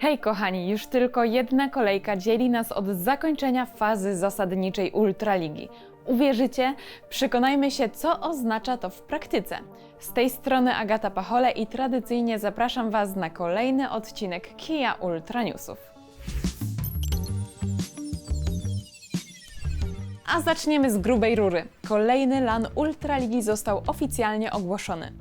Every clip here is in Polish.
Hej kochani, już tylko jedna kolejka dzieli nas od zakończenia fazy zasadniczej Ultraligi. Uwierzycie? Przekonajmy się, co oznacza to w praktyce. Z tej strony Agata Pachole i tradycyjnie zapraszam Was na kolejny odcinek Kia Ultra Newsów. A zaczniemy z grubej rury. Kolejny LAN Ultraligi został oficjalnie ogłoszony.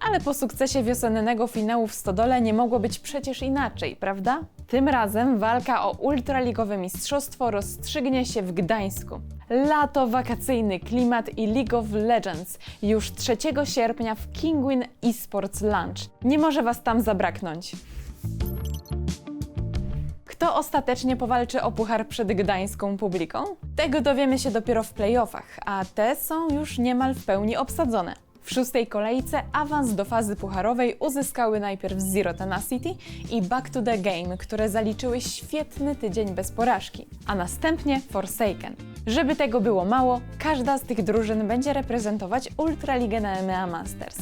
Ale po sukcesie wiosennego finału w Stodole nie mogło być przecież inaczej, prawda? Tym razem walka o ultraligowe mistrzostwo rozstrzygnie się w Gdańsku. Lato, wakacyjny klimat i League of Legends już 3 sierpnia w Kingwin Esports Lunch. Nie może Was tam zabraknąć. Kto ostatecznie powalczy o puchar przed gdańską publiką? Tego dowiemy się dopiero w playoffach, a te są już niemal w pełni obsadzone. W szóstej kolejce awans do fazy pucharowej uzyskały najpierw Zero Tenacity i Back to the Game, które zaliczyły świetny tydzień bez porażki, a następnie Forsaken. Żeby tego było mało, każda z tych drużyn będzie reprezentować Ultraligę na EMEA Masters.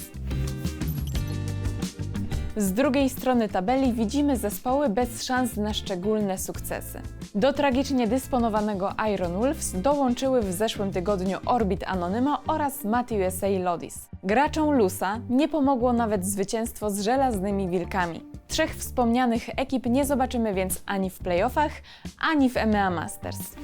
Z drugiej strony tabeli widzimy zespoły bez szans na szczególne sukcesy. Do tragicznie dysponowanego Iron Wolves dołączyły w zeszłym tygodniu Orbit Anonymo oraz Mati USA Lodis. Graczom Lusa nie pomogło nawet zwycięstwo z żelaznymi wilkami. Trzech wspomnianych ekip nie zobaczymy więc ani w playoffach, ani w EMEA Masters.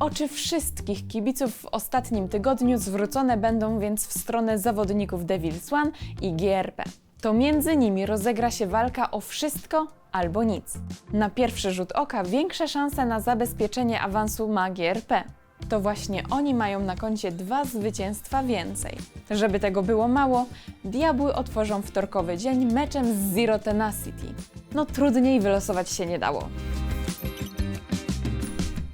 Oczy wszystkich kibiców w ostatnim tygodniu zwrócone będą więc w stronę zawodników Devils One i GRP. To między nimi rozegra się walka o wszystko albo nic. Na pierwszy rzut oka większe szanse na zabezpieczenie awansu ma GRP. To właśnie oni mają na koncie dwa zwycięstwa więcej. Żeby tego było mało, Diabły otworzą wtorkowy dzień meczem z Zero Tenacity. No trudniej wylosować się nie dało.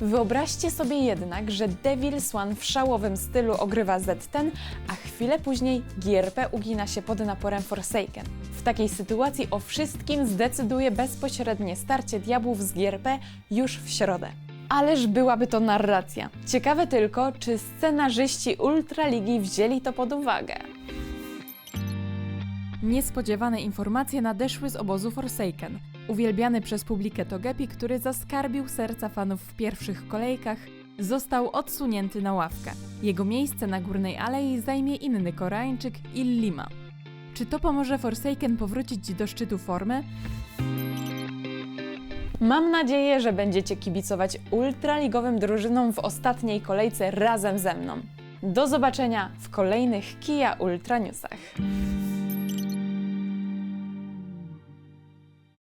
Wyobraźcie sobie jednak, że Devils One w szałowym stylu ogrywa Z10, a chwilę później GRP ugina się pod naporem Forsaken. W takiej sytuacji o wszystkim zdecyduje bezpośrednie starcie Diabłów z GRP już w środę. Ależ byłaby to narracja. Ciekawe tylko, czy scenarzyści Ultraligi wzięli to pod uwagę. Niespodziewane informacje nadeszły z obozu Forsaken. Uwielbiany przez publikę Togepi, który zaskarbił serca fanów w pierwszych kolejkach, został odsunięty na ławkę. Jego miejsce na górnej alei zajmie inny Koreańczyk Illima. Czy to pomoże Forsaken powrócić do szczytu formy? Mam nadzieję, że będziecie kibicować ultraligowym drużynom w ostatniej kolejce razem ze mną. Do zobaczenia w kolejnych Kia Ultra Newsach.